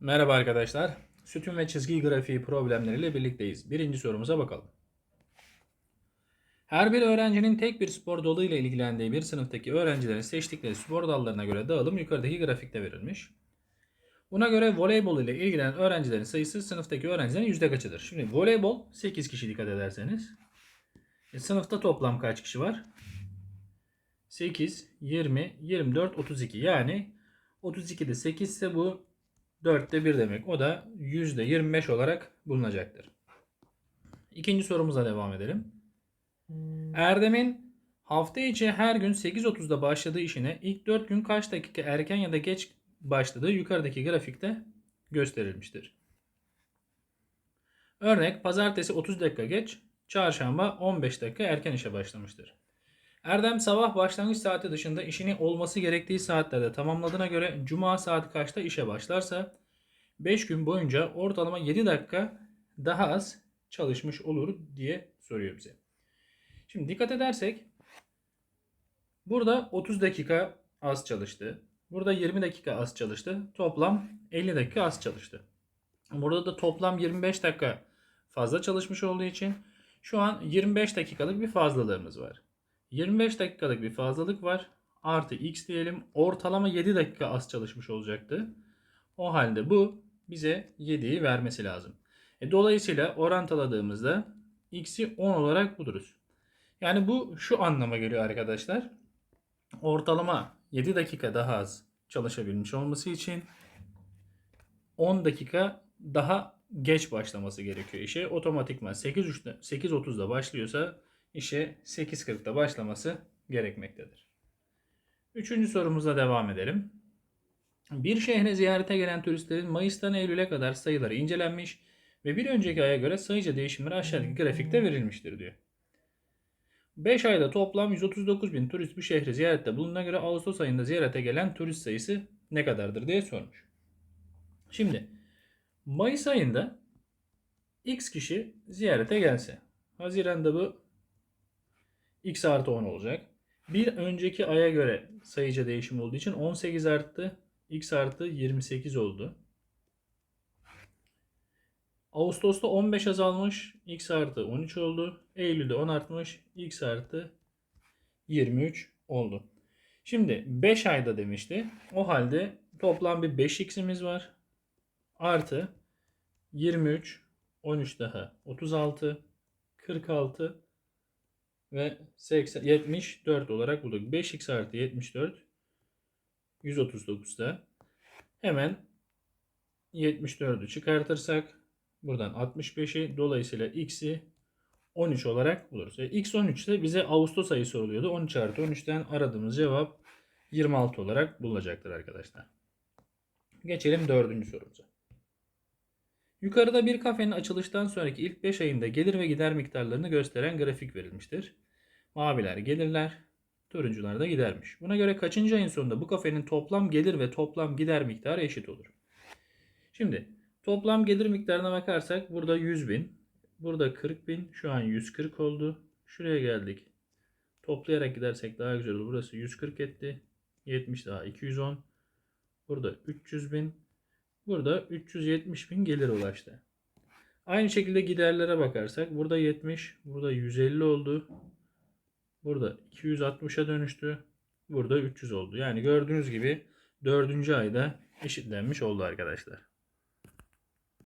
Merhaba arkadaşlar. Sütun ve çizgi grafiği problemleriyle birlikteyiz. Birinci sorumuza bakalım. Her bir öğrencinin tek bir spor dalı ile ilgilendiği bir sınıftaki öğrencilerin seçtikleri spor dallarına göre dağılım yukarıdaki grafikte verilmiş. Buna göre voleybol ile ilgilenen öğrencilerin sayısı sınıftaki öğrencilerin yüzde kaçıdır? Şimdi voleybol 8 kişi dikkat ederseniz. E, sınıfta toplam kaç kişi var? 8, 20, 24, 32. Yani 32'de 8 ise bu 4'te 1 demek. O da %25 olarak bulunacaktır. İkinci sorumuza devam edelim. Erdem'in hafta içi her gün 8.30'da başladığı işine ilk 4 gün kaç dakika erken ya da geç başladığı yukarıdaki grafikte gösterilmiştir. Örnek pazartesi 30 dakika geç, çarşamba 15 dakika erken işe başlamıştır. Erdem sabah başlangıç saati dışında işini olması gerektiği saatlerde tamamladığına göre cuma saat kaçta işe başlarsa 5 gün boyunca ortalama 7 dakika daha az çalışmış olur diye soruyor bize. Şimdi dikkat edersek burada 30 dakika az çalıştı. Burada 20 dakika az çalıştı. Toplam 50 dakika az çalıştı. Burada da toplam 25 dakika fazla çalışmış olduğu için şu an 25 dakikalık bir fazlalığımız var. 25 dakikalık bir fazlalık var. Artı x diyelim. Ortalama 7 dakika az çalışmış olacaktı. O halde bu bize 7'yi vermesi lazım. E, dolayısıyla orantaladığımızda x'i 10 olarak buluruz. Yani bu şu anlama geliyor arkadaşlar. Ortalama 7 dakika daha az çalışabilmiş olması için 10 dakika daha geç başlaması gerekiyor işe. Otomatikman 8.30'da 8.30'da başlıyorsa işe 8.40'da başlaması gerekmektedir. Üçüncü sorumuzla devam edelim. Bir şehre ziyarete gelen turistlerin Mayıs'tan Eylül'e kadar sayıları incelenmiş ve bir önceki aya göre sayıca değişimleri aşağıdaki grafikte verilmiştir diyor. 5 ayda toplam 139 bin turist bu şehri ziyarette bulunduğuna göre Ağustos ayında ziyarete gelen turist sayısı ne kadardır diye sormuş. Şimdi Mayıs ayında X kişi ziyarete gelse. Haziranda bu X artı 10 olacak. Bir önceki aya göre sayıca değişim olduğu için 18 arttı. X artı 28 oldu. Ağustos'ta 15 azalmış. X artı 13 oldu. Eylül'de 10 artmış. X artı 23 oldu. Şimdi 5 ayda demişti. O halde toplam bir 5x'imiz var. Artı 23, 13 daha 36, 46 ve 80, 74 olarak bulduk. 5x artı 74 139'da. Hemen 74'ü çıkartırsak buradan 65'i dolayısıyla x'i 13 olarak buluruz. E, x 13 ise bize Ağustos ayı soruluyordu. 13 artı 13'ten aradığımız cevap 26 olarak bulunacaktır arkadaşlar. Geçelim dördüncü sorumuza. Yukarıda bir kafenin açılıştan sonraki ilk 5 ayında gelir ve gider miktarlarını gösteren grafik verilmiştir. Maviler gelirler, turuncular da gidermiş. Buna göre kaçıncı ayın sonunda bu kafenin toplam gelir ve toplam gider miktarı eşit olur? Şimdi toplam gelir miktarına bakarsak burada 100 bin, burada 40 bin, şu an 140 oldu. Şuraya geldik. Toplayarak gidersek daha güzel olur. Burası 140 etti. 70 daha 210. Burada 300 bin. Burada 370 bin gelir ulaştı. Aynı şekilde giderlere bakarsak burada 70, burada 150 oldu. Burada 260'a dönüştü. Burada 300 oldu. Yani gördüğünüz gibi 4. ayda eşitlenmiş oldu arkadaşlar.